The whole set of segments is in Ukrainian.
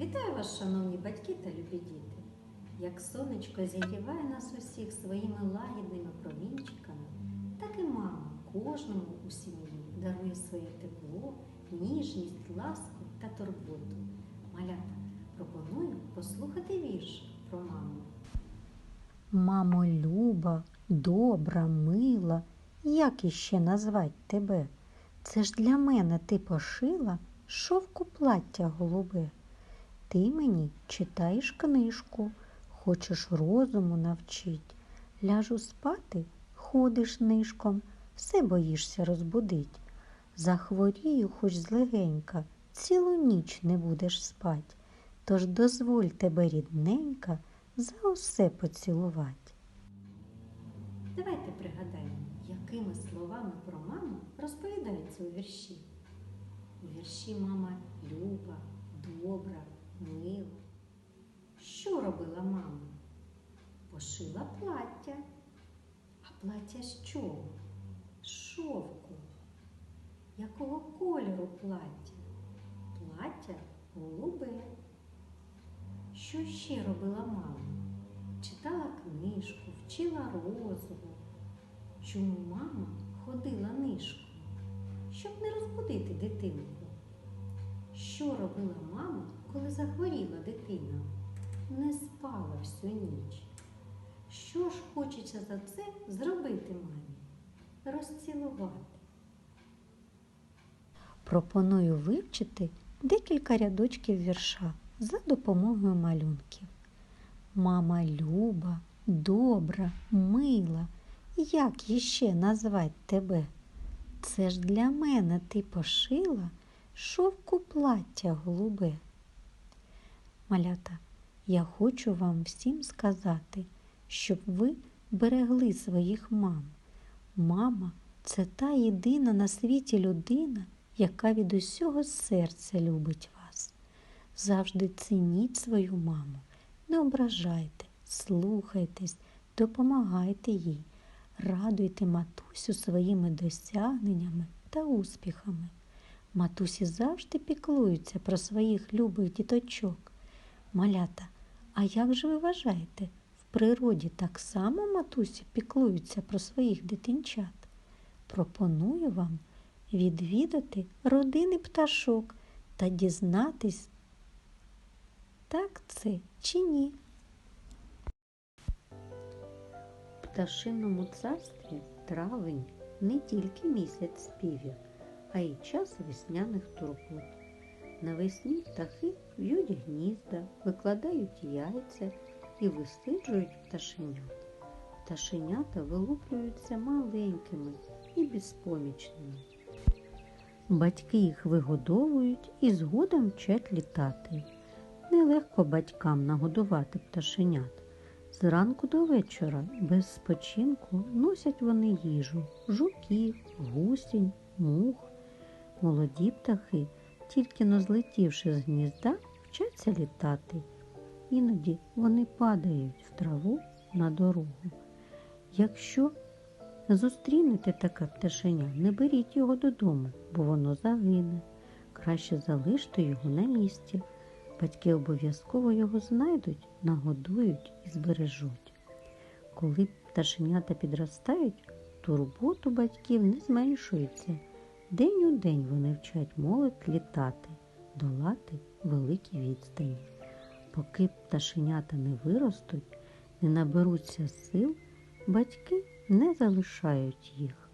Вітаю вас, шановні батьки та любі діти! Як сонечко зігріває нас усіх своїми лагідними промінчиками, так і мама кожному у сім'ї дарує своє тепло, ніжність, ласку та турботу. Малята, пропоную послухати вірш про маму. Мамо люба, добра, мила, як іще назвать тебе? Це ж для мене ти пошила шовку плаття голубе. Ти мені читаєш книжку, хочеш розуму навчить. Ляжу спати, ходиш нишком, все боїшся розбудить. Захворію хоч злегенька, цілу ніч не будеш спать. Тож дозволь тебе, рідненька, за усе поцілувати. Давайте пригадаємо, якими словами про маму розповідається у вірші. У вірші мама люба, добра, мила. Що робила мама? Пошила плаття. А плаття з чого? Шовку. Якого кольору плаття? Плаття голубе. Що ще робила мама? Читала книжку, вчила розуму. Чому мама ходила нишком? Щоб не розбудити дитинку. Що робила мама, коли захворіла дитина? Не спала всю ніч. Що ж хочеться за це зробити мамі? Розцілувати. Пропоную вивчити декілька рядочків вірша за допомогою малюнків. Мама люба, добра, мила, як іще назвать тебе? Це ж для мене ти пошила шовку плаття голубе. Малята, я хочу вам всім сказати, щоб ви берегли своїх мам. Мама це та єдина на світі людина, яка від усього серця любить вас. Завжди цініть свою маму, не ображайте, слухайтесь, допомагайте їй, радуйте матусю своїми досягненнями та успіхами. Матусі завжди піклуються про своїх любих діточок. Малята, а як же ви вважаєте, в природі так само матусі піклуються про своїх дитинчат? Пропоную вам відвідати родини пташок та дізнатись, так це чи ні. В пташиному царстві травень не тільки місяць співів, а й час весняних турбот. Навесні птахи в'ють гнізда, викладають яйця і висиджують пташенят. Пташенята вилуплюються маленькими і безпомічними. Батьки їх вигодовують і згодом вчать літати. Нелегко батькам нагодувати пташенят. Зранку до вечора без спочинку носять вони їжу, жуків, гусінь, мух. Молоді птахи, тільки но злетівши з гнізда, вчаться літати. Іноді вони падають в траву на дорогу. Якщо зустрінете таке пташеня, не беріть його додому, бо воно загине. Краще залиште його на місці. Батьки обов'язково його знайдуть, нагодують і збережуть. Коли пташенята підростають, турботу батьків не зменшується. День у день вони вчать молодь літати, долати великі відстані. Поки пташенята не виростуть, не наберуться сил, батьки не залишають їх.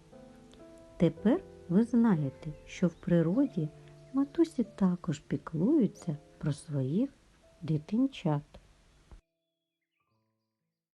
Тепер ви знаєте, що в природі матусі також піклуються про своїх дитинчат.